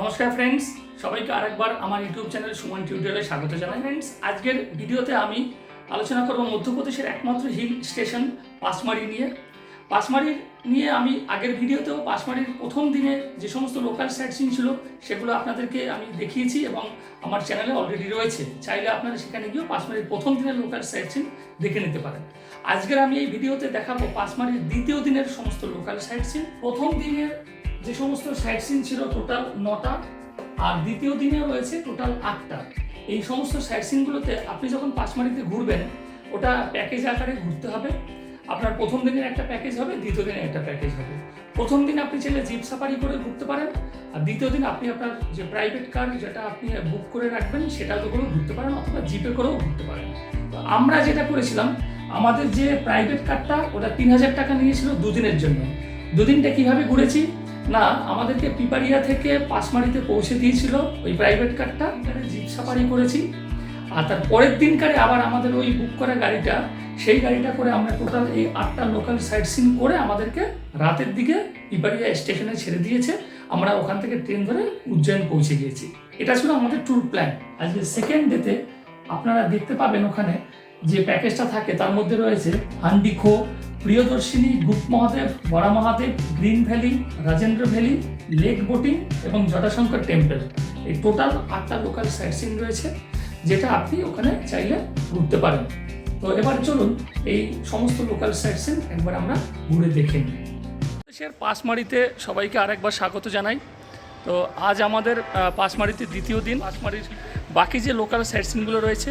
নমস্কার ফ্রেন্ডস সবাইকে আরেকবার আমার ইউটিউব চ্যানেল সুমন টিউটোরিয়ালে স্বাগত জানাই। ফ্রেন্ডস আজকের ভিডিওতে আমি আলোচনা করব মধ্যপ্রদেশের একমাত্র হিল স্টেশন পাঁচমারি নিয়ে। পাঁচমারির নিয়ে আমি আগের ভিডিওতেও পাঁচমারির প্রথম দিনে যে সমস্ত লোকাল সাইট সিন ছিল, সেগুলো আপনাদেরকে আমি দেখিয়েছি এবং আমার চ্যানেলে অলরেডি রয়েছে। চাইলে আপনারা সেখানে গিয়েও পাঁচমারির প্রথম দিনের লোকাল সাইট সিন দেখে নিতে পারেন। আজকের আমি এই ভিডিওতে দেখাবো পাঁচমারির দ্বিতীয় দিনের সমস্ত লোকাল সাইট সিন প্রথম দিনের যে সমস্ত সাইট সিন ছিল টোটাল নটা, আর দ্বিতীয় দিনে রয়েছে টোটাল আটটা। এই সমস্ত সাইট সিনগুলোতে আপনি যখন পাঁচমারিতে ঘুরবেন, ওটা প্যাকেজ আকারে ঘুরতে হবে। আপনার প্রথম দিনের একটা প্যাকেজ হবে, দ্বিতীয় দিনের একটা প্যাকেজ হবে। প্রথম দিন আপনি চাইলে জিপ সাফারি করে ঘুরতে পারেন, আর দ্বিতীয় দিন আপনি আপনার যে প্রাইভেট কার যেটা আপনি বুক করে রাখবেন সেটা তো করেও ঘুরতে পারেন, অথবা জিপে করেও ঘুরতে পারেন। তো আমরা যেটা করেছিলাম, আমাদের যে প্রাইভেট কারটা ওটা তিন হাজার টাকা নিয়েছিল দুদিনের জন্য। দুদিনটা কীভাবে ঘুরেছি? না, আমাদেরকে পিপারিয়া থেকে পাঁচমারিতে পৌঁছে দিয়েছিল ওই প্রাইভেট কারটা জিপ সাফারি করেছি। আর তার পরের দিনকারে আবার আমাদের ওই বুক করা গাড়িটা, সেই গাড়িটা করে আমরা টোটাল এই আটটা লোকাল সাইট সিন করে আমাদেরকে রাতের দিকে পিপারিয়া স্টেশনে ছেড়ে দিয়েছে। আমরা ওখান থেকে ট্রেন ধরে উজ্জয়ন পৌঁছে গিয়েছি। এটা ছিল আমাদের ট্যুর প্ল্যান আজকে সেকেন্ড ডেতে আপনারা দেখতে পাবেন ওখানে যে প্যাকেজটা থাকে তার মধ্যে রয়েছে হান্ডিখো Priyadarshini Gupt Mahadev, Bada Mahadev, green valley, Rajendra valley, lake boating এবং জটাশঙ্কর টেম্পল। এই টোটাল আটটা লোকাল সাইট সিন রয়েছে, যেটা আপনি ওখানে চাইলে ঘুরতে পারেন। তো এবার চলুন এই সমস্ত লোকাল সাইট সিন একবার আমরা ঘুরে দেখে নিই। দেশের পাঁচমারিতে সবাইকে আরেকবার স্বাগত জানাই। তো আজ আমাদের পাঁচমারিতে দ্বিতীয় দিন। পাঁচমারির বাকি যে লোকাল সাইট সিনগুলো রয়েছে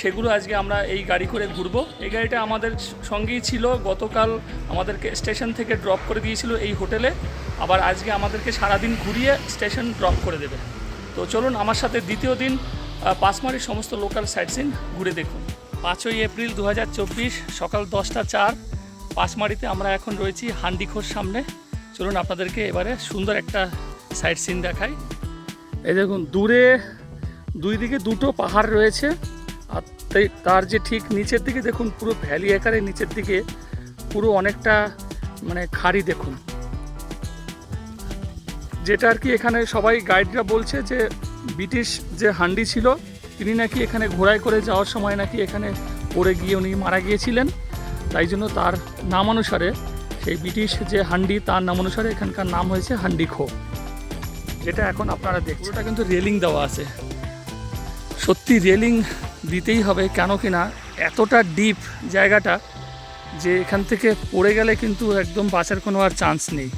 সেগুলো আজকে আমরা এই গাড়ি করে ঘুরবো। এই গাড়িটা আমাদের সঙ্গেই ছিল, গতকাল আমাদেরকে স্টেশন থেকে ড্রপ করে দিয়েছিল এই হোটেলে। আবার আজকে আমাদেরকে সারাদিন ঘুরিয়ে স্টেশন ড্রপ করে দেবে। তো চলুন আমার সাথে দ্বিতীয় দিন পাঁচমারির সমস্ত লোকাল সাইট সিন ঘুরে দেখুন। পাঁচই এপ্রিল দু হাজার চব্বিশ, সকাল দশটা চার, পাঁচমারিতে আমরা এখন রয়েছি হান্ডিখোর সামনে। চলুন আপনাদেরকে এবারে সুন্দর একটা সাইট সিন দেখাই। এই দেখুন, দূরে দুই দিকে দুটো পাহাড় রয়েছে। তাই- তার যে ঠিক নিচের দিকে দেখুন পুরো ভ্যালি আকারে নিচের দিকে পুরো অনেকটা মানে খাড়ি দেখুন। যেটা আর কি এখানে সবাই গাইডরা বলছে যে ব্রিটিশ যে হান্ডি ছিল তিনি নাকি এখানে ঘোড়ায় করে যাওয়ার সময় নাকি এখানে পড়ে গিয়ে উনি মারা গিয়েছিলেন। তাই জন্য তার নাম অনুসারে সেই ব্রিটিশ যে হান্ডি তার নাম অনুসারে এখানকার নাম হয়েছে হান্ডি খো। যেটা এখন আপনারা দেখছেন। ওটা কিন্তু রেলিং দেওয়া আছে। সত্যি রেলিং দিতেই হবে, কেন কি না? এতটা ডিপ জায়গাটা যে এখান থেকে পড়ে গেলে কিন্তু একদম বাঁচার কোনো আর চান্স নেই।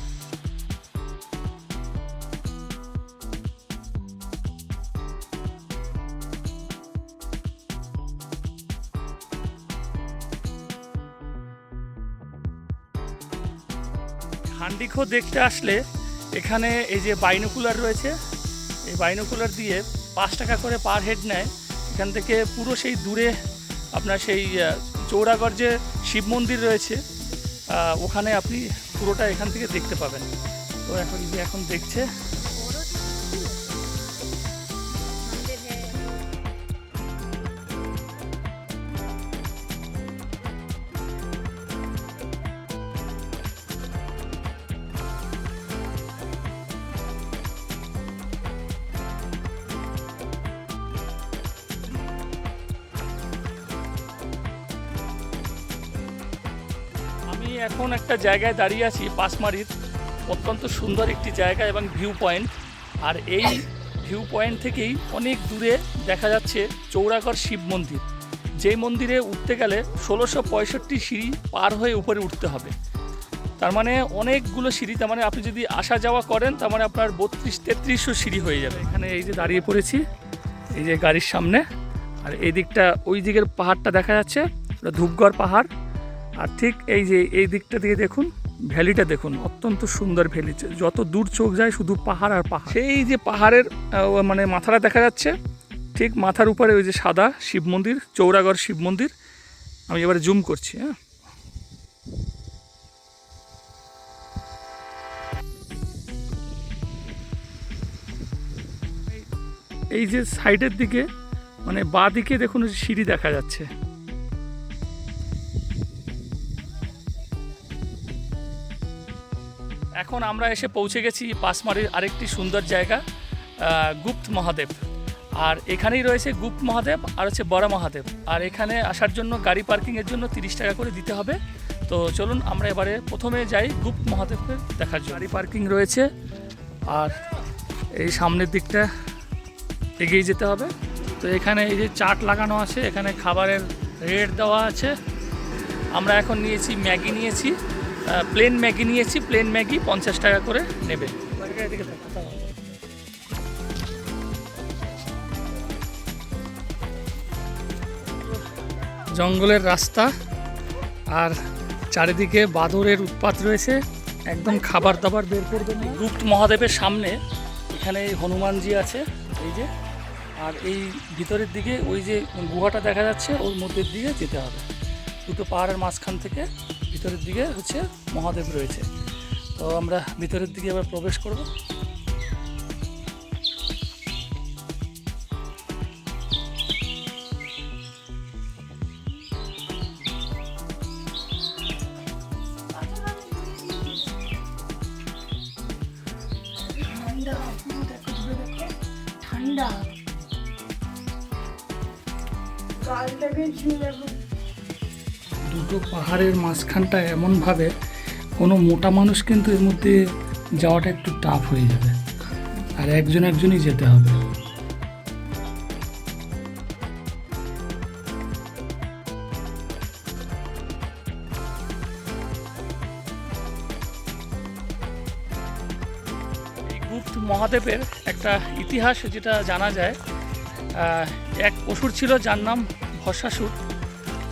হান্ডিখো দেখতে আসলে এখানে এই যে বাইনোকুলার রয়েছে, এই বাইনোকুলার দিয়ে পাঁচ টাকা করে পার হেড নেয়। এখান থেকে পুরো সেই দূরে আপনার সেই চৌরাগড় যে শিব মন্দির রয়েছে ওখানে আপনি পুরোটা এখান থেকে দেখতে পাবেন। তো এখন এখন দেখছে একটা জায়গায় দাঁড়িয়ে আছি পাঁচমারির অত্যন্ত সুন্দর একটি জায়গা এবং ভিউ পয়েন্ট। আর এই ভিউ পয়েন্ট থেকেই অনেক দূরে দেখা যাচ্ছে চৌরাগড় শিব মন্দির। যেই মন্দিরে উঠতে গেলে ষোলোশো পঁয়ষট্টি সিঁড়ি পার হয়ে উপরে উঠতে হবে। তার মানে অনেকগুলো সিঁড়ি, তার মানে আপনি যদি আসা যাওয়া করেন, তার মানে আপনার বত্রিশ তেত্রিশশো সিঁড়ি হয়ে যাবে। এখানে এই যে দাঁড়িয়ে পড়েছি, এই যে গাড়ির সামনে। আর এই দিকটা, ওই দিকের পাহাড়টা দেখা যাচ্ছে ধূপগড় পাহাড়। আর ঠিক এই যে এই দিকটা দিয়ে দেখুন, ভ্যালিটা দেখুন, অত্যন্ত সুন্দর ভ্যালি। যত দূর চোখ যায় শুধু পাহাড় আর পাহাড়। সেই যে পাহাড়ের মানে মাথাটা দেখা যাচ্ছে, ঠিক মাথার উপরে ওই যে সাদা শিব মন্দির, চৌরাগড় শিব মন্দির। আমি এবারে জুম করছি হ্যাঁ। এই যে সাইডের দিকে মানে বাঁ দিকে দেখুন সিঁড়ি দেখা যাচ্ছে। এখন আমরা এসে পৌঁছে গেছি পাঁচমারির আরেকটি সুন্দর জায়গা গুপ্ত মহাদেব। আর এখানেই রয়েছে গুপ্ত মহাদেব আর হচ্ছে বড় মহাদেব। আর এখানে আসার জন্য গাড়ি পার্কিংয়ের জন্য তিরিশ টাকা করে দিতে হবে। তো চলুন আমরা এবারে প্রথমে যাই গুপ্ত মহাদেবকে দেখার জন্য। গাড়ি পার্কিং রয়েছে আর এই সামনের দিকটা এগিয়ে যেতে হবে। তো এখানে এই যে চাট লাগানো আছে, এখানে খাবারের রেট দেওয়া আছে। আমরা এখন নিয়েছি ম্যাগি নিয়েছি। প্লেন ম্যাগি নিয়েছি প্লেন ম্যাগি পঞ্চাশ টাকা করে নেবে। জঙ্গলের রাস্তা আর চারিদিকে বাদরের উৎপাত রয়েছে, একদম খাবার দাবার বের করবে না। গুপ্ত মহাদেবের সামনে এখানে হনুমানজি আছে, এই যে। আর এই ভিতরের দিকে ওই যে গুহাটা দেখা যাচ্ছে, ওর মধ্যের দিকে যেতে হবে। দুটো পাহাড়ের মাঝখান থেকে ভিতরের দিকে হচ্ছে মহাদেব রয়েছে। তো আমরা ভিতরের দিকে এবার প্রবেশ করব। পাহাড়ের মাঝখানটা এমনভাবে, কোনো মোটা মানুষ কিন্তু এর মধ্যে যাওয়াটা একটু টাফ হয়ে যাবে। আর একজন একজনই যেতে হবে। মহাদেবের একটা ইতিহাস যেটা জানা যায় এক অসুর ছিল যার নাম ভস্মাসুর।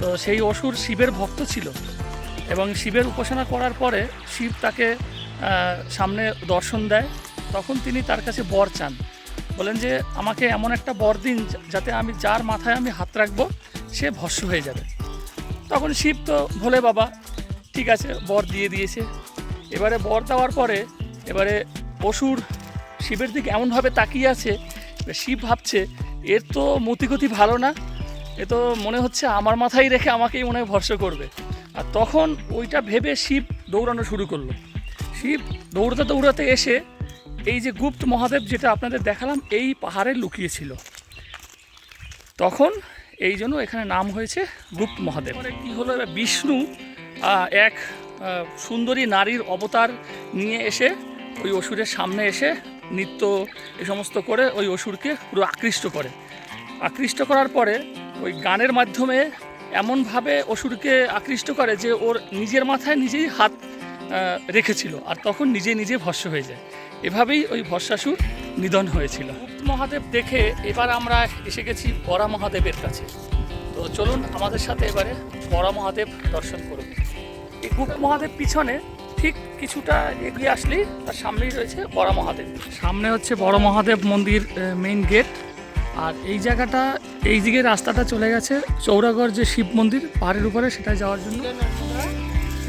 তো সেই অসুর শিবের ভক্ত ছিল। এবং শিবের উপাসনা করার পরে শিব তাকে সামনে দর্শন দেয়। তখন তিনি তার কাছে বর চান। বলেন যে, আমাকে এমন একটা বর দিন যাতে আমি, যার মাথায় আমি হাত রাখব, সে ভস্য হয়ে যাবে। তখন শিব তো ভোলে বাবা, ঠিক আছে, বর দিয়ে দিয়েছে। এবারে বর দেওয়ার পরে, এবারে অসুর শিবের দিকে এমনভাবে তাকিয়ে আছে শিব ভাবছে, এর তো মতিগতি ভালো না। এ তো মনে হচ্ছে আমার মাথায় রেখে আমাকেই মনে হয় ভরসা করবে। আর তখন ওইটা ভেবে শিব দৌড়ানো শুরু করল। শিব দৌড়াতে দৌড়াতে এসে এই যে গুপ্ত মহাদেব যেটা আপনাদের দেখালাম, এই পাহাড়ে লুকিয়েছিল। তখন এই জন্য এখানে নাম হয়েছে গুপ্ত মহাদেব। কি হলো? এবার বিষ্ণু এক সুন্দরী নারীর অবতার নিয়ে এসে ওই অসুরের সামনে এসে নৃত্য এ সমস্ত করে ওই অসুরকে পুরো আকৃষ্ট করে। আকৃষ্ট করার পরে ওই গানের মাধ্যমে এমনভাবে অসুরকে আকৃষ্ট করে যে ওর নিজের মাথায় নিজেই হাত রেখেছিল আর তখন নিজে নিজে ভস্য হয়ে যায়। এভাবেই ওই ভস্মাসুর নিধন হয়েছিল। মহাদেব দেখে এবার আমরা এসে গেছি বরা মহাদেবের কাছে। তো চলুন আমাদের সাথে এবারে বড় মহাদেব দর্শন করুন। এই গুপ্ত মহাদেব পিছনে ঠিক কিছুটা এগিয়ে আসলেই তার সামনেই রয়েছে বড় মহাদেব। সামনে হচ্ছে বড় মহাদেব মন্দির মেইন গেট আর এই জায়গাটা এই দিকে রাস্তাটা চলে গেছে চৌরাগড় যে শিব মন্দির পাহাড়ের উপরে সেটা যাওয়ার জন্য।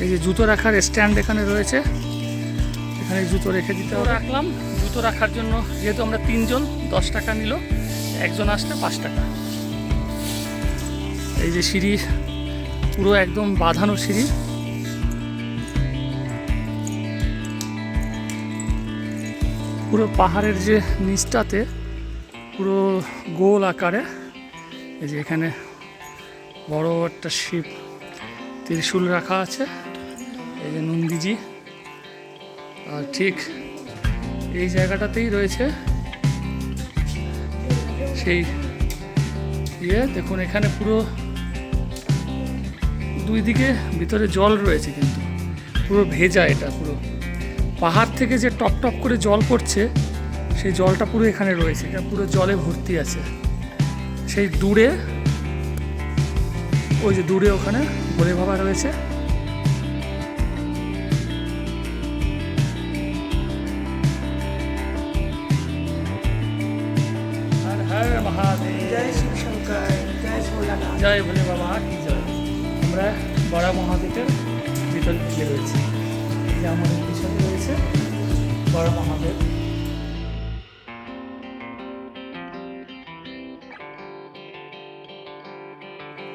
এই যে জুতো রাখার স্ট্যান্ড এখানে রয়েছে এখানে জুতো রেখে দিতে হবে। রাখলাম জুতো রাখার জন্য যেহেতু আমরা তিনজন দশ টাকা নিল একজন আসলে পাঁচ টাকা। এই যে সিঁড়ি পুরো একদম বাঁধানো সিঁড়ি। পুরো পাহাড়ের যে নিচটাতে পুরো গোল আকারে। এই যে এখানে বড় একটা শিব ত্রিশূল রাখা আছে। এই যে নন্দীজি। আর ঠিক এই জায়গাটাতেই রয়েছে সেই ইয়ে। দেখুন, এখানে পুরো দুই দিকে ভিতরে জল রয়েছে কিন্তু। পুরো ভেজা এটা পুরো। পাহাড় থেকে যে টপ টপ করে জল পড়ছে সেই জলটা পুরো এখানে রয়েছে এটা পুরো জলে ভর্তি আছে। সেই দূরে, ওই যে দূরে ওখানে ভোলে বাবা রয়েছে।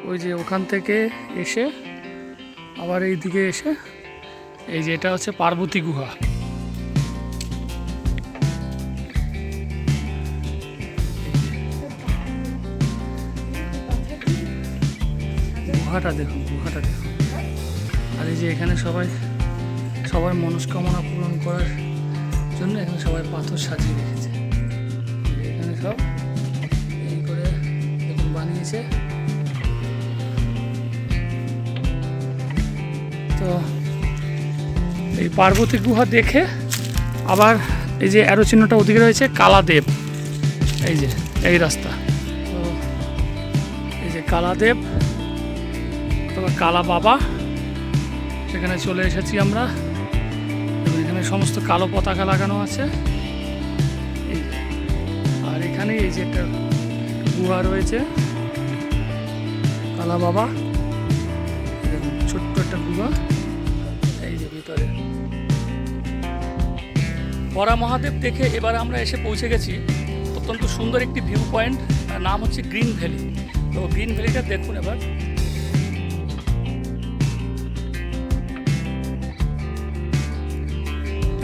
ওই যে ওখান থেকে এসে, আবার এই দিকে এসে, এই যে এটা হচ্ছে পার্বতী গুহা। গুহাটা দেখুন গুহাটা দেখুন। আর এই যে এখানে সবাই, সবার মনস্কামনা পূরণ করার জন্য এখানে সবাই পাথর সাজিয়ে রেখেছে। এখানে সব এই করে বানিয়েছে। এই পার্বতী গুহা দেখে আবার এই যে অ্যারো চিহ্নটা ওদিকে রয়েছে, কালাদেব। এই যে, এই রাস্তা। তো এই যে কালাদেব অথবা কালা বাবা, সেখানে চলে এসেছি আমরা। এখানে সমস্ত কালো পতাকা লাগানো আছে। আর এখানে এই যে একটা গুহা রয়েছে, কালা বাবা। একটা গুহা এই যে ভিতরে। বরা মহাদেব দেখে এবার আমরা এসে পৌঁছে গেছি। অত্যন্ত সুন্দর একটি ভিউ পয়েন্ট নাম হচ্ছে গ্রিন ভ্যালি তো গ্রিন ভ্যালিটা দেখুন এবার।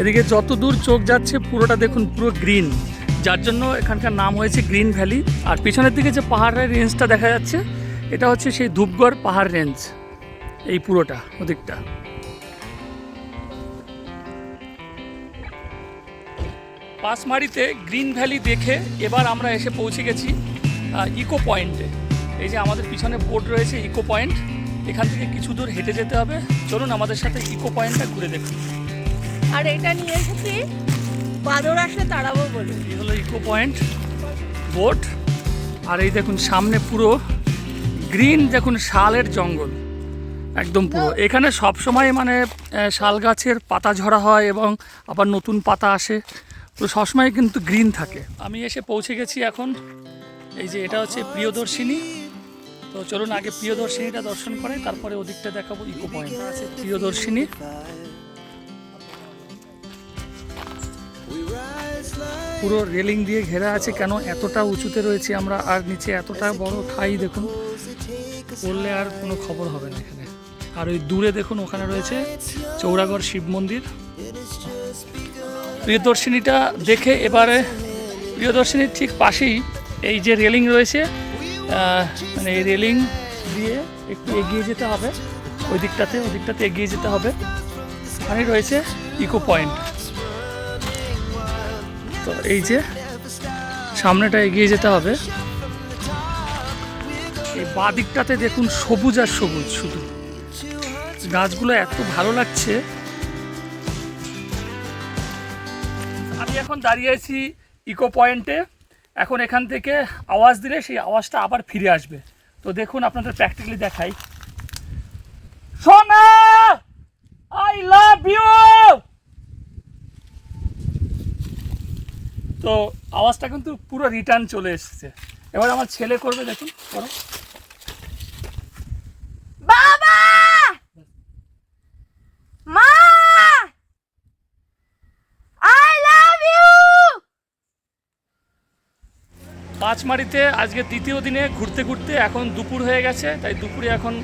এদিকে যত দূর চোখ যাচ্ছে, পুরোটা দেখুন পুরো গ্রিন যার জন্য এখানকার নাম হয়েছে গ্রিন ভ্যালি আর পিছনের দিকে যে পাহাড়ের রেঞ্জটা দেখা যাচ্ছে, এটা হচ্ছে সেই ধূপগড় পাহাড় রেঞ্জ এই পুরোটা ওদিকটা। পাঁচমারিতে গ্রিন ভ্যালি দেখে এবার আমরা এসে পৌঁছে গেছি ইকো পয়েন্টে। এই যে আমাদের পিছনে বোর্ড রয়েছে ইকো পয়েন্ট এখান থেকে কিছু দূর হেঁটে যেতে হবে। চলুন আমাদের সাথে ইকো পয়েন্টটা ঘুরে দেখুন আর এটা নিয়ে এসেছি বাদর আসলে তাড়াবো বলে। এই হলো ইকো পয়েন্ট বোট। আর এই দেখুন সামনে পুরো গ্রিন দেখুন শালের জঙ্গল। একদম পুরো। এখানে সব সময় মানে শাল গাছের পাতা ঝরা হয় এবং আবার নতুন পাতা আসে। তো সবসময় কিন্তু গ্রিন থাকে। আমি এসে পৌঁছে গেছি এখন। এই যে এটা হচ্ছে প্রিয়দর্শিনী। তো চলুন আগে প্রিয়দর্শিনীটা দর্শন করে, তারপরে ওদিকটা দেখাবো ইকো পয়েন্ট আছে প্রিয়দর্শিনী। পুরো রেলিং দিয়ে ঘেরা আছে কেন এতটা উঁচুতে রয়েছে আমরা, আর নিচে এতটা বড় খাই দেখুন। পড়লে আর কোনো খবর হবে না। আর ওই দূরে দেখুন ওখানে রয়েছে চৌরাগড় শিব মন্দির। প্রিয়দর্শিনীটা দেখে এবারে, প্রিয়দর্শিনীর ঠিক পাশেই এই যে রেলিং রয়েছে মানে এই রেলিং দিয়ে একটু এগিয়ে যেতে হবে। ওই দিকটাতে ওই দিকটাতে এগিয়ে যেতে হবে। ওখানে রয়েছে ইকো পয়েন্ট তো এই যে সামনেটা এগিয়ে যেতে হবে। এই বাঁ দিকটাতে দেখুন সবুজ আর সবুজ শুধু। গাছগুলো এত ভালো লাগছে। আমি এখন দাঁড়িয়ে আছি ইকো পয়েন্টে এখন এখান থেকে আওয়াজ দিলে সেই আওয়াজটা আবার ফিরে আসবে। তো দেখুন, আপনাদের প্র্যাকটিক্যালি দেখাই। সোনা আই লাভ ইউ তো আওয়াজটা কিন্তু পুরো রিটার্ন চলে এসেছে। এবার আমার ছেলে করবে, দেখুন, করো। বাবা মা আই লাভ ইউ পাঁচমারিতে আজকে দ্বিতীয় দিনে ঘুরতে ঘুরতে এখন দুপুর হয়ে গেছে, তাই দুপুরে এখন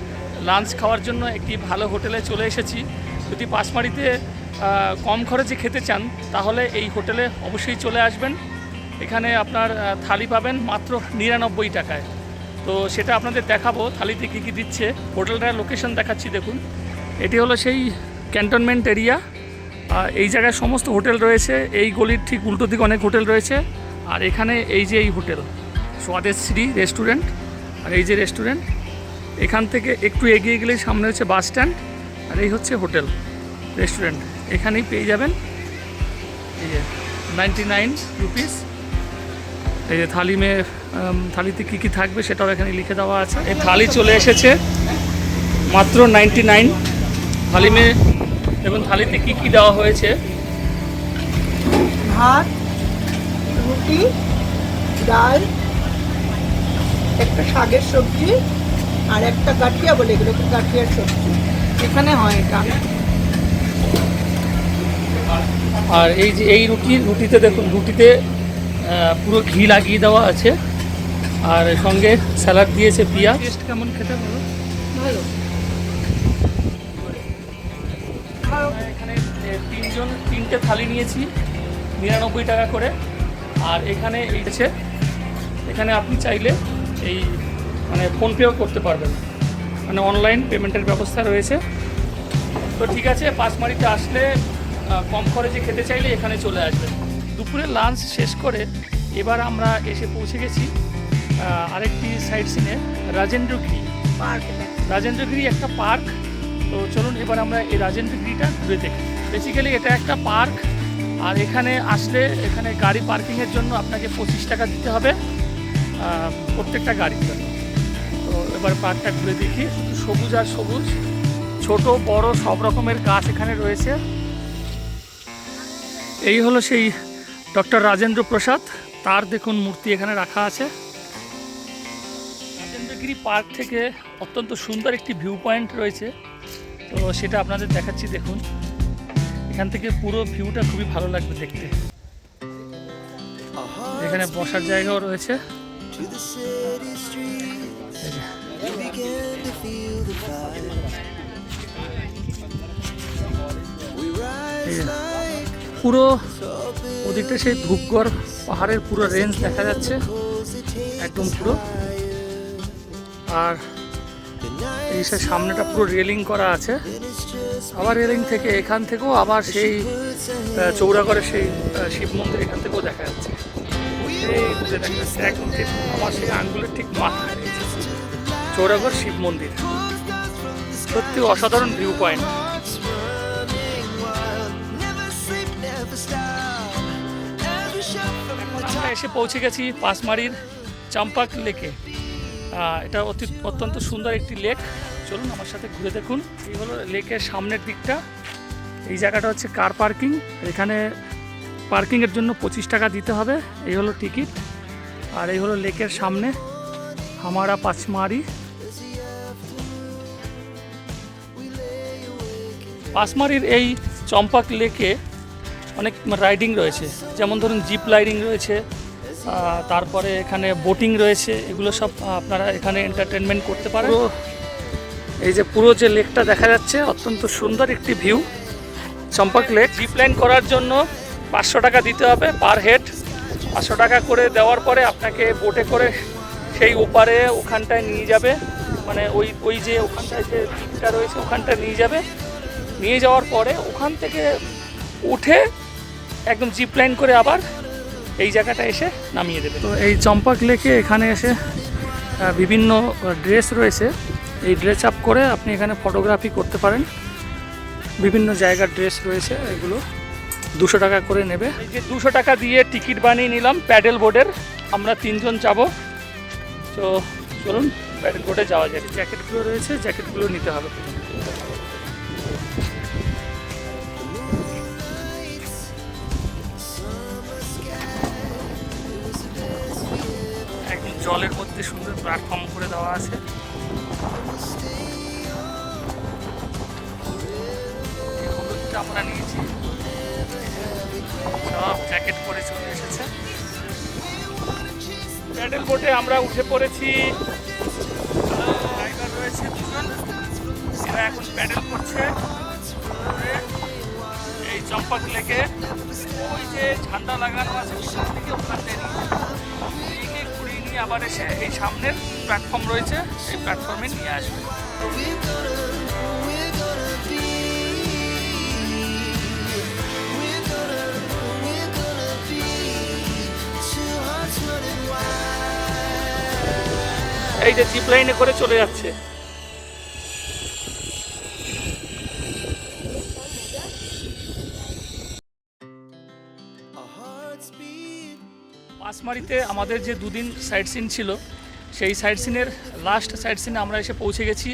লাঞ্চ খাওয়ার জন্য একটি ভালো হোটেলে চলে এসেছি। যদি পাঁচমারিতে কম খরচে খেতে চান, তাহলে এই হোটেলে অবশ্যই চলে আসবেন। এখানে আপনার থালি পাবেন মাত্র নিরানব্বই টাকায়। তো সেটা আপনাদের দেখাবো, থালিতে কী কী দিচ্ছে। হোটেলটার লোকেশন দেখাচ্ছি, দেখুন। এটি হলো সেই ক্যান্টনমেন্ট এরিয়া এই জায়গায় সমস্ত হোটেল রয়েছে, এই গলির ঠিক উল্টো দিকে অনেক হোটেল রয়েছে। আর এখানে এই যে এই হোটেল স্বাদেশ্রী রেস্টুরেন্ট, আর এই যে রেস্টুরেন্ট, এখান থেকে একটু এগিয়ে গেলেই সামনে হচ্ছে বাস স্ট্যান্ড, আর এই হচ্ছে হোটেল, রেস্টুরেন্ট। এখানেই পেয়ে যাবেন এই যে নাইনটি নাইন রুপিস এই যে থালি মে থালিতে কী কী থাকবে সেটাও এখানে লিখে দেওয়া আছে। এই থালি চলে এসেছে, মাত্র নাইনটি নাইন থালি মে, এবং থালিতে কী কী দেওয়া হয়েছে? ভাত রুটি ডাল একটা শাকের সবজি আর একটা গাঠিয়া বলে এগুলোকে গাঠিয়ার সবজি? এখানে হয় এটা। আর এই যে এই রুটি রুটিতে দেখুন রুটিতে পুরো ঘি লাগিয়ে দেওয়া আছে। আর সঙ্গে স্যালাড দিয়েছে পিঁয়াজ। টেস্ট কেমন খেতে বলো? ভালো। এখানে তিনজন তিনটে থালি নিয়েছি নিরানব্বই টাকা করে। আর এখানে এই আছে এখানে আপনি চাইলে এই মানে ফোনপেও করতে পারবেন। মানে অনলাইন পেমেন্টের ব্যবস্থা রয়েছে। তো ঠিক আছে পাঁচমারিতে আসলে কম খরচে খেতে চাইলে এখানে চলে আসবেন দুপুরে লাঞ্চ শেষ করে এবার আমরা এসে পৌঁছে গেছি আরেকটি সাইড সিনে রাজেন্দ্রগিরি পার্ক রাজেন্দ্রগিরি একটা পার্ক তো চলুন এবার আমরা এই রাজেন্দ্রগিরিটা ঘুরে দেখি। বেসিক্যালি এটা একটা পার্ক আর এখানে আসলে এখানে গাড়ি পার্কিংয়ের জন্য আপনাকে পঁচিশ টাকা দিতে হবে প্রত্যেকটা গাড়ির জন্য। তো এবার পার্কটা ঘুরে দেখি, শুধু সবুজ আর সবুজ, ছোট, বড়, সব রকমের গাছ এখানে রয়েছে। এই হলো সেই ডক্টর রাজেন্দ্র প্রসাদ, তার দেখুন মূর্তি এখানে রাখা আছে। রাজেন্দ্রগিরি পার্ক থেকে অত্যন্ত সুন্দর একটি ভিউ পয়েন্ট রয়েছে। তো সেটা আপনাদের দেখাচ্ছি, দেখুন। এখান থেকে পুরো ভিউটা খুবই ভালো লাগবে দেখতে। এখানে বসার জায়গাও রয়েছে। পুরো ওদিকটা সেই ধূপগড় পাহাড়ের পুরো রেঞ্জ দেখা যাচ্ছে, একদম পুরো। আর এই সামনেটা পুরো রেলিং করা আছে। আবার রেলিং থেকে এখান থেকেও আবার সেই চৌরাগড়ের সেই শিব মন্দির এখান থেকেও দেখা যাচ্ছে। আমার সেই আঙ্গুলের ঠিক মাথায় চৌরাগড় শিব মন্দির। সত্যি অসাধারণ ভিউ পয়েন্ট এসে পৌঁছে গেছি পাঁচমারির চাম্পাক লেকে। এটা অতি অত্যন্ত সুন্দর একটি লেক চলুন আমার সাথে ঘুরে দেখুন এই হলো লেকের সামনের দিকটা। এই জায়গাটা হচ্ছে কার পার্কিং? এখানে পার্কিংয়ের জন্য পঁচিশ টাকা দিতে হবে, এই হলো টিকিট। আর এই হলো লেকের সামনে হামারা পাঁচমারি। পাঁচমারির এই চম্পাক লেকে অনেক রাইডিং রয়েছে, যেমন ধরুন জিপ রাইডিং রয়েছে তারপরে এখানে বোটিং রয়েছে, এগুলো সব আপনারা এখানে এন্টারটেনমেন্ট করতে পারেন। এই যে পুরো যে লেকটা দেখা যাচ্ছে, অত্যন্ত সুন্দর একটি view. Champak lake. Zip line করার জন্য পাঁচশো টাকা দিতে হবে পার হেড পাঁচশো টাকা করে দেওয়ার পরে আপনাকে বোটে করে সেই ওপারে ওখানটায় নিয়ে যাবে। মানে ওই ওই যে ওখানটায় যে দ্বীপটা রয়েছে ওখানটায় নিয়ে যাবে। নিয়ে যাওয়ার পরে ওখান থেকে উঠে একদম জিপ লাইন করে আবার এই জায়গাটা এসে নামিয়ে দেবে। তো এই চম্পাক লেকে এখানে এসে বিভিন্ন ড্রেস রয়েছে। এই ড্রেস আপ করে আপনি এখানে ফটোগ্রাফি করতে পারেন। বিভিন্ন জায়গার ড্রেস রয়েছে এগুলো দুশো টাকা করে নেবে। এই যে দুশো টাকা দিয়ে টিকিট বানিয়ে নিলাম প্যাডেল বোর্ডের আমরা তিনজন যাব। তো চলুন প্যাডেল বোর্ডে যাওয়া যায় জ্যাকেটগুলো রয়েছে জ্যাকেটগুলো নিতে হবে। জলের মধ্যে সুন্দর প্ল্যাটফর্ম করে দেওয়া আছে। আমরা নিয়েছি। সব জ্যাকেট পরে চলে এসেছে। প্যাডেল বোটে আমরা উঠে পড়েছি। ড্রাইভার রয়েছে দুজন। এরা এখন প্যাডেল করছে। এই চম্পাক লেকে। ওই যে ঝান্ডা লাগানো আছে ওখান থেকে ওখান থেকে। ঘুরিয়ে নিয়ে আবার এসে এই সামনের প্ল্যাটফর্ম রয়েছে সেই প্ল্যাটফর্মে নিয়ে আসবে। এই যে জিপ লাইনে করে চলে যাচ্ছে। পাঁচমারিতে আমাদের যে দুদিন সাইট সিন ছিল সেই সাইড সিনের লাস্ট সাইড সিনে আমরা এসে পৌঁছে গেছি।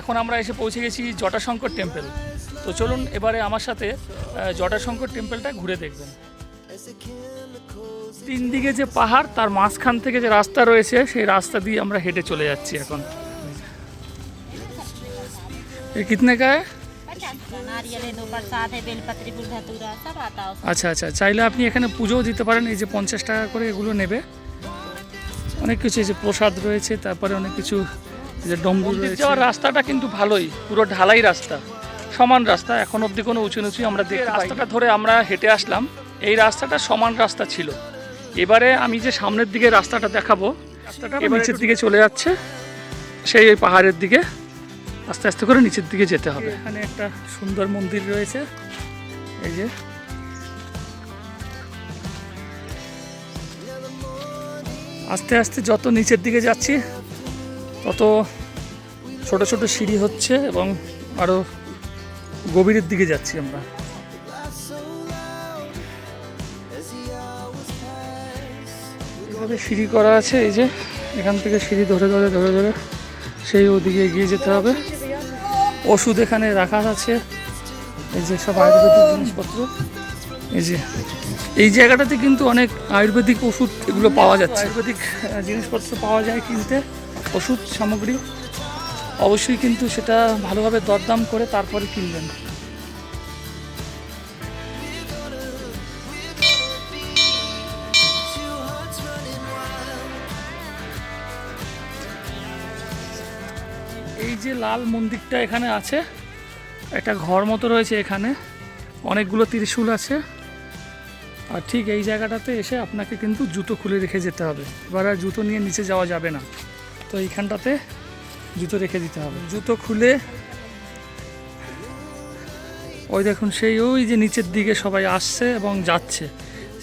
এখন আমরা এসে পৌঁছে গেছি জটাশঙ্কর টেম্পল তো চলুন এবারে আমার সাথে জটাশঙ্কর টেম্পলটা ঘুরে দেখবেন। তিন দিকে যে পাহাড়, তার মাঝখান থেকে যে রাস্তা রয়েছে, সেই রাস্তা দিয়ে আমরা হেঁটে চলে যাচ্ছি এখন। কিতনে কায় আচ্ছা আচ্ছা চাইলে আপনি এখানে পুজোও দিতে পারেন, এই যে পঞ্চাশ টাকা করে এগুলো নেবে। অনেক কিছু যে প্রসাদ রয়েছে তারপরে অনেক কিছু যে ডম্বুর রয়েছে। যাওয়ার রাস্তাটা কিন্তু ভালোই পুরো ঢালাই রাস্তা সমান রাস্তা এখন অবধি কোনো উঁচু নিচু আমরা দেখতে রাস্তাটা ধরে আমরা হেঁটে আসলাম এই রাস্তাটা সমান রাস্তা ছিল। এবারে আমি যে সামনের দিকে রাস্তাটা দেখাবো রাস্তাটা নিচের দিকে চলে যাচ্ছে সেই ওই পাহাড়ের দিকে আস্তে আস্তে করে নিচের দিকে যেতে হবে। এখানে একটা সুন্দর মন্দির রয়েছে এই যে আস্তে আস্তে যত নিচের দিকে যাচ্ছি, তত ছোট ছোট সিঁড়ি হচ্ছে এবং আরও গভীরের দিকে যাচ্ছি আমরা। এভাবে সিঁড়ি করা আছে, এই যে এখান থেকে সিঁড়ি ধরে ধরে ধরে ধরে সেই ওদিকে এগিয়ে যেতে হবে। ওষুধ এখানে রাখা আছে, এই যে সব আয়ুর্বেদিক জিনিসপত্র, এই যে এই জায়গাটাতে কিন্তু অনেক আয়ুর্বেদিক ওষুধ এগুলো পাওয়া যাচ্ছে। আয়ুর্বেদিক জিনিসপত্র পাওয়া যায় কিনতে, ওষুধ, সামগ্রী। অবশ্যই কিন্তু সেটা ভালোভাবে দরদাম করে তারপরে কিনবেন। এই যে লাল মন্দিরটা এখানে আছে, একটা ঘর মতো রয়েছে এখানে, অনেকগুলো ত্রিশূল আছে। আর ঠিক এই জায়গাটাতে এসে আপনাকে কিন্তু জুতো খুলে রেখে যেতে হবে। এবার আর জুতো নিয়ে নিচে যাওয়া যাবে না। তো এইখানটাতে জুতো রেখে দিতে হবে। জুতো খুলে ওই দেখুন, সেই ওই যে নিচের দিকে সবাই আসছে এবং যাচ্ছে।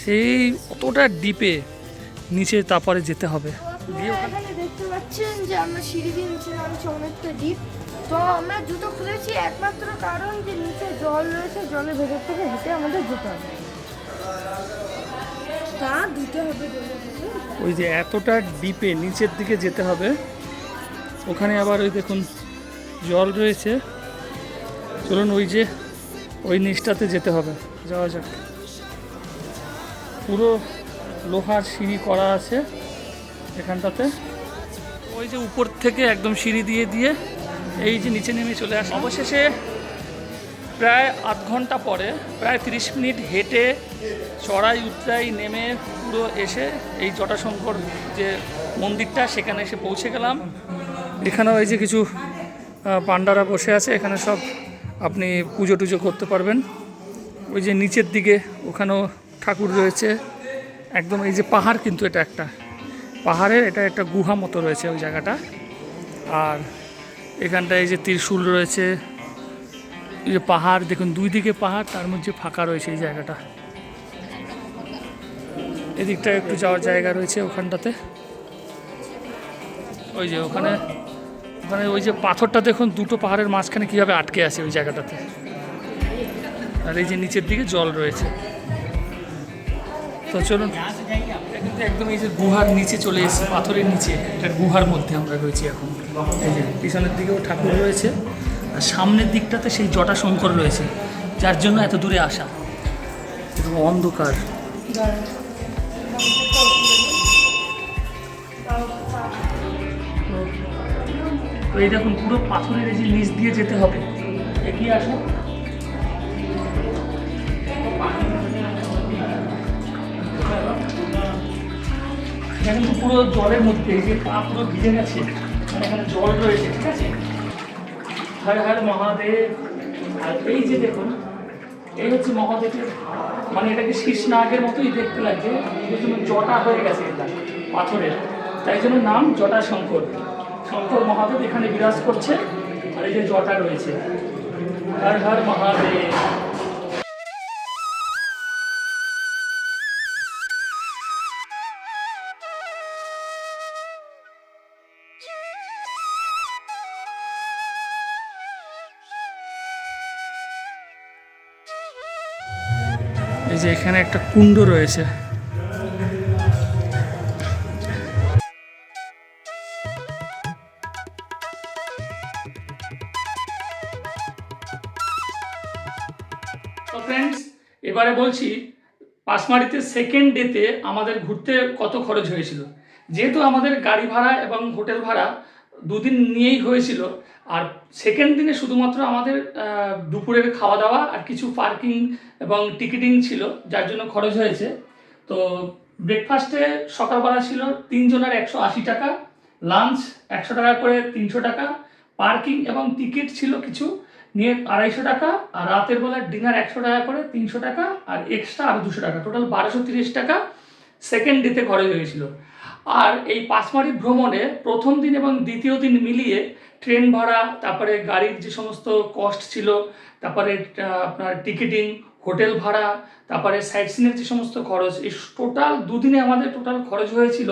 সেই অতটা ডিপে নিচে তারপরে যেতে হবে। জুতো খুলেছি, একমাত্র কারণ যে নিচে জল রয়েছে, জলের ভেতর থেকে হেঁটে আমাদের যেতে হবে। তা দিতে হবে ওই যে এতটা ডিপে নিচের দিকে যেতে হবে। ওখানে আবার ওই দেখুন জল রয়েছে। চলুন ওই যে ওই নিচটাতে যেতে হবে। যাওয়া যাক। পুরো লোহার সিঁড়ি করা আছে এখানটাতে। ওই যে উপর থেকে একদম সিঁড়ি দিয়ে দিয়ে এই যে নিচে নেমে চলে আসে। অবশেষে প্রায় আধ ঘণ্টা পরে, প্রায় তিরিশ মিনিট হেঁটে চড়াই উতরাই নেমে পুরো এসে এই জটাশঙ্কর যে মন্দিরটা, সেখানে এসে পৌঁছে গেলাম। এখানেও এই যে কিছু পান্ডারা বসে আছে, এখানে সব আপনি পুজো টুজো করতে পারবেন। ওই যে নিচের দিকে ওখানেও ঠাকুর রয়েছে। একদম এই যে পাহাড় কিন্তু এটা একটা। পাহাড়ের এটা একটা গুহা মতো রয়েছে ওই জায়গাটা। আর এখানটায় এই যে ত্রিশূল রয়েছে এই যে পাহাড়, দেখুন দুই দিকে পাহাড়, তার মধ্যে ফাঁকা রয়েছে এই জায়গাটা। এদিকটা একটু যাওয়ার জায়গা রয়েছে ওখানটাতে। ওই যে ওখানে ওখানে ওই যে পাথরটা দেখুন, দুটো পাহাড়ের মাঝখানে কীভাবে আটকে আছে ওই জায়গাটাতে। আর এই যে নিচের দিকে জল রয়েছে। তো চলুন, একদম এই যে গুহার নিচে চলে এসেছে, পাথরের নিচে, একটা গুহার মধ্যে আমরা রয়েছি এখন। এই যে পিছনের দিকেও ঠাকুর রয়েছে। সামনের দিকটাতে সেই জটা শঙ্কর রয়েছে, যার জন্য এত দূরে আসা। অন্ধকার। তো এই দেখুন, পুরো পাথরের এই যে নিচ দিয়ে যেতে হবে। এগিয়ে আসো এটা কিন্তু পুরো জলের মধ্যে, এই যে পা পুরো ভিজে গেছে মানে এখানে জল রয়েছে, ঠিক আছে? হর হর মহাদেব। আর এই যে দেখুন, এই হচ্ছে মহাদেবের মানে এটাকে শীর্ষনাগের নাগের মতোই দেখতে লাগছে। জটা হয়ে গেছে এটা, পাথরের। তাই জন্য নাম জটা শঙ্কর শঙ্কর মহাদেব এখানে বিরাজ করছে, আর এই যে জটা রয়েছে। হর হর মহাদেব। এখানে একটা কুণ্ড রয়েছে। ফ্রেন্ডস এবারে বলছি পাঁচমারিতে সেকেন্ড ডেতে আমাদের ঘুরতে কত খরচ হয়েছিল? যেহেতু আমাদের গাড়ি ভাড়া এবং হোটেল ভাড়া দুদিন নিয়েই হয়েছিল আর সেকেন্ড দিনে শুধুমাত্র আমাদের দুপুরের খাওয়া দাওয়া আর কিছু পার্কিং এবং টিকিটিং ছিল, যার জন্য খরচ হয়েছে। তো ব্রেকফাস্টে সকালবেলা ছিল তিনজনের একশো আশি টাকা লাঞ্চ একশো টাকা করে তিনশো টাকা পার্কিং এবং টিকিট ছিল কিছু নিয়ে আড়াইশো টাকা, আর রাতের বেলা ডিনার একশো টাকা করে তিনশো টাকা, আর এক্সট্রা আরও দুশো টাকা। টোটাল বারোশো তিরিশ টাকা সেকেন্ড ডেতে খরচ হয়েছিল। আর এই পাঁচমারি ভ্রমণে প্রথম দিন এবং দ্বিতীয় দিন মিলিয়ে ট্রেন ভাড়া, তারপরে গাড়ির যে সমস্ত কস্ট ছিল, তারপরে আপনার টিকিটিং হোটেল ভাড়া, তারপরে সাইট সিনের যে সমস্ত খরচ, এই টোটাল দুদিনে আমাদের টোটাল খরচ হয়েছিল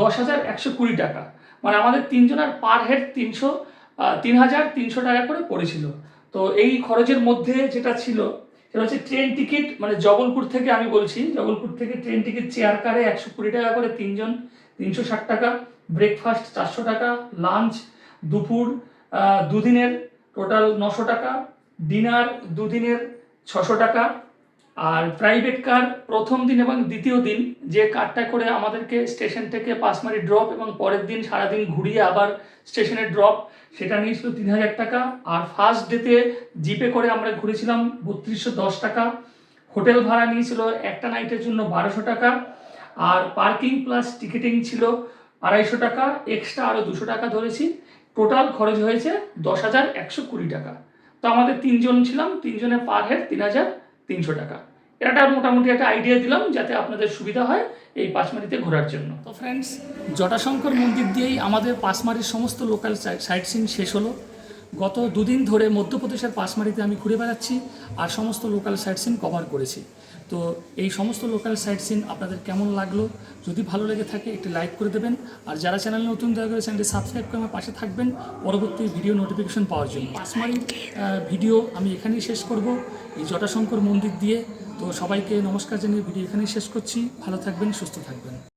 দশ হাজার একশো কুড়ি টাকা। মানে আমাদের তিনজনের পার হেড তিনশো তিন হাজার তিনশো টাকা করে পড়েছিল। তো এই খরচের মধ্যে যেটা ছিল সেটা হচ্ছে ট্রেন টিকিট মানে জবলপুর থেকে আমি বলছি জবলপুর থেকে ট্রেন টিকিট চেয়ার কারে একশো কুড়ি টাকা করে তিনজন, তিনশো ষাট টাকা ব্রেকফাস্ট চারশো টাকা লাঞ্চ দুপুর দুদিনের টোটাল নশো টাকা ডিনার দুদিনের ছশো টাকা আর প্রাইভেট কার প্রথম দিন এবং দ্বিতীয় দিন যে কারটা করে আমাদেরকে স্টেশন থেকে পাঁচমারি ড্রপ এবং পরের দিন সারাদিন ঘুরিয়ে আবার স্টেশনে ড্রপ সেটা নিয়েছিল তিন হাজার টাকা। আর ফার্স্ট ডেতে জিপে করে আমরা ঘুরেছিলাম বত্রিশশো দশ টাকা। হোটেল ভাড়া নিয়েছিল একটা নাইটের জন্য বারোশো টাকা। আর পার্কিং প্লাস টিকিটিং ছিল আড়াইশো টাকা এক্সট্রা আরও দুশো টাকা ধরেছি। টোটাল খরচ হয়েছে দশ হাজার একশো কুড়ি টাকা। তো আমাদের তিনজন ছিলাম, তিনজনের পার হেড তিন হাজার তিনশো টাকা। এটা মোটামুটি একটা আইডিয়া দিলাম যাতে আপনাদের সুবিধা হয় এই পাশমারিতে ঘোরার জন্য। তো ফ্রেন্ডস জটাশঙ্কর মন্দির দিয়েই আমাদের পাশমারির সমস্ত লোকাল সাইট সিন শেষ হলো। গত দুদিন ধরে মধ্যপ্রদেশের পাঁচমারিতে আমি ঘুরে বেড়াচ্ছি আর সমস্ত লোকাল সাইট সিন কভার করেছি। তো এই সমস্ত লোকাল সাইট সিন আপনাদের কেমন লাগল? যদি ভালো লেগে থাকে, একটি লাইক করে দেবেন। আর যারা চ্যানেল নতুন, দয়া করে চ্যানেলটি সাবস্ক্রাইব করে আমার পাশে থাকবেন। পরবর্তী ভিডিও নোটিফিকেশন পাওয়ার জন্য। পাঁচমারির ভিডিও আমি এখানেই শেষ করব। এই জটাশঙ্কর মন্দির দিয়ে। তো সবাইকে নমস্কার জানিয়ে ভিডিও এখানেই শেষ করছি। ভালো থাকবেন, সুস্থ থাকবেন।